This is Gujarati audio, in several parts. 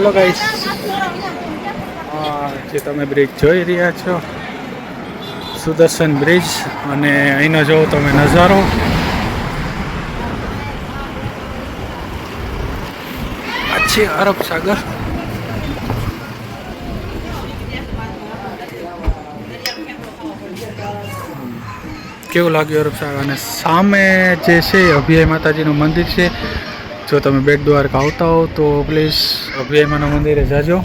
હેલો ગાઈસ જે તમે બ્રિજ જોઈ રહ્યા છો, સુદર્શન બ્રિજ અને અહીંનો જોવો તમે નજારો. છે અરબ સાગર. કેવું લાગ્યું અરબ સાગર? અને સામે જે છે અભિયાય માતાજીનું મંદિર છે. જો તમે બેટ દ્વારકા આવતા હો તો પ્લીઝ અભિયાયમાના મંદિરે જાજો.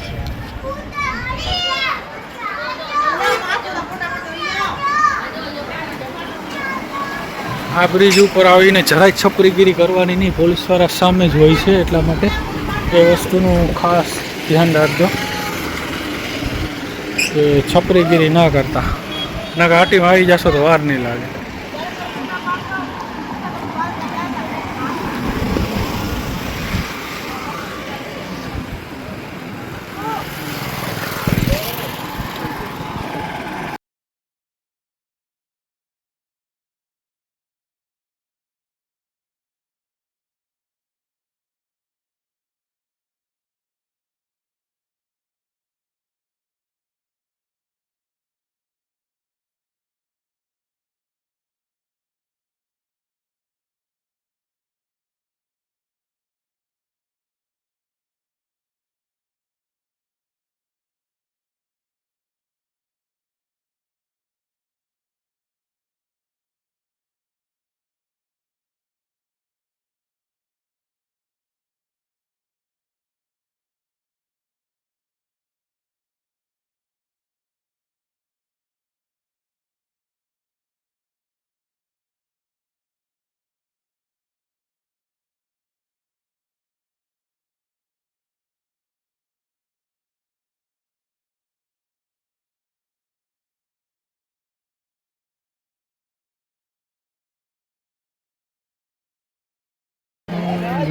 આ બ્રિજ ઉપર આવીને જરાય છપરીગીરી કરવાની નહીં, પોલીસવાળા સામે જ હોય છે એટલા માટે એ વસ્તુનું ખાસ ધ્યાન રાખજો કે છપરીગીરી ના કરતા. ના ઘાટીમાં આવી જશો તો વાર નહીં લાગે.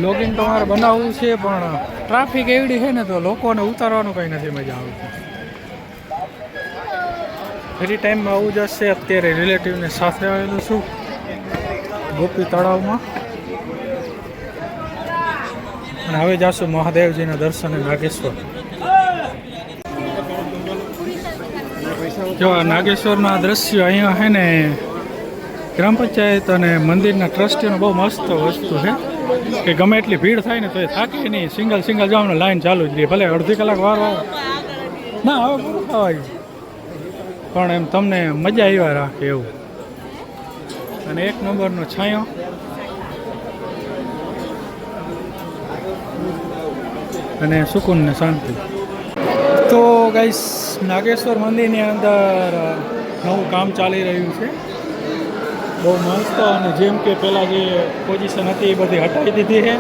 લોગિન તમારે બનાવવું છે, પણ ટ્રાફિક એવડી છે ને તો લોકોને ઉતારવાનું કંઈ નથી મજા આવતી. ફ્રી ટાઈમમાં આવું જશે અત્યારે રિલેટિવને સાથે આવેલું છું, ગોપી તળાવમાં. અને હવે જાશું મહાદેવજીના દર્શને નાગેશ્વર. જો નાગેશ્વરના દ્રશ્ય અહીંયા છે ને ગ્રામ પંચાયત અને મંદિરના ટ્રસ્ટીનો બહુ મસ્ત વસ્તુ છે. કે ગમે એટલી ભીડ થાય ને તો એ થાકે નહીં. સિંગલ સિંગલ જવાનું લાઈન ચાલુ જ રહી. ભલે અડધી કલાક વાર ના, હવે પૂરું થવાય પણ એમ તમને મજા આવ્યા રાખે એવું. અને એક નંબરનો છાંયો. અને સુકૂન ને શાંતિ. તો ગાઈસ, નાગેશ્વર મંદિરની અંદર નવું કામ ચાલી રહ્યું છે. બહુ મસ્ત અને જેમ કે પહેલાં જે પોઝિશન હતી એ બધી હટાવી દીધી છે.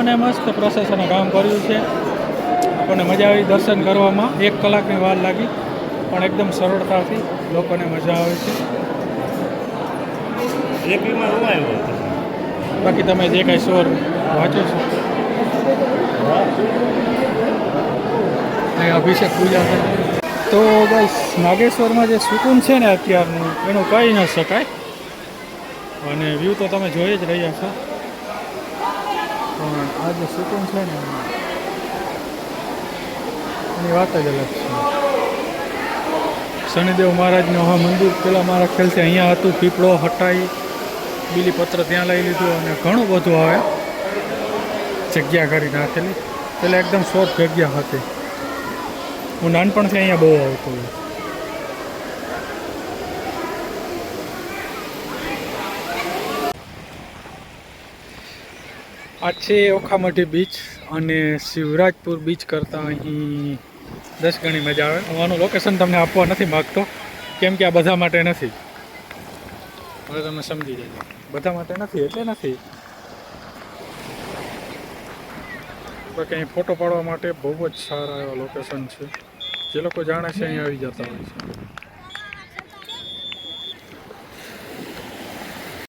અને મસ્ત પ્રશાસને કામ કર્યું છે. આપણને મજા આવી દર્શન કરવામાં. એક કલાકની વાર લાગી પણ એકદમ સરળતાથી લોકોને મજા આવે છે. બાકી તમે જે કાંઈ સ્વર વાંચો છો. અભિષેક પૂજા છે તો બસ નાગેશ્વરમાં જે સુકૂન છે ને અત્યારનું એનું કહી ન શકાય. અને વ્યૂ તો તમે જોઈ જ રહ્યા છો. પણ આ જે સુકૂન છે ને એની વાત જ અલગ છે. શનિદેવ મહારાજનું હા મંદિર પેલા મારા ખ્યાલથી અહીંયા હતું પીપળો હટાઈ બીલીપત્ર ત્યાં લઈ લીધું અને ઘણું બધું આવે જગ્યા કરી નાખેલી. પેલા એકદમ શોર્ટ જગ્યા હતી. હું નાનપણથી અહીંયા બહુ આવતો હોય આ છે ઓખામઢી બીચ અને શિવરાજપુર બીચ કરતાં અહીં દસ ગણી મજા આવે. હું આનું લોકેશન તમને આપવા નથી માગતો, કેમ કે આ બધા માટે નથી. હવે તમે સમજી જજો. બધા માટે નથી, એટલે નથી. બાકી અહીં ફોટો પાડવા માટે બહુ જ સારા એવા લોકેશન છે. જે લોકો જાણે છે, અહીં આવી જતા હોય છે.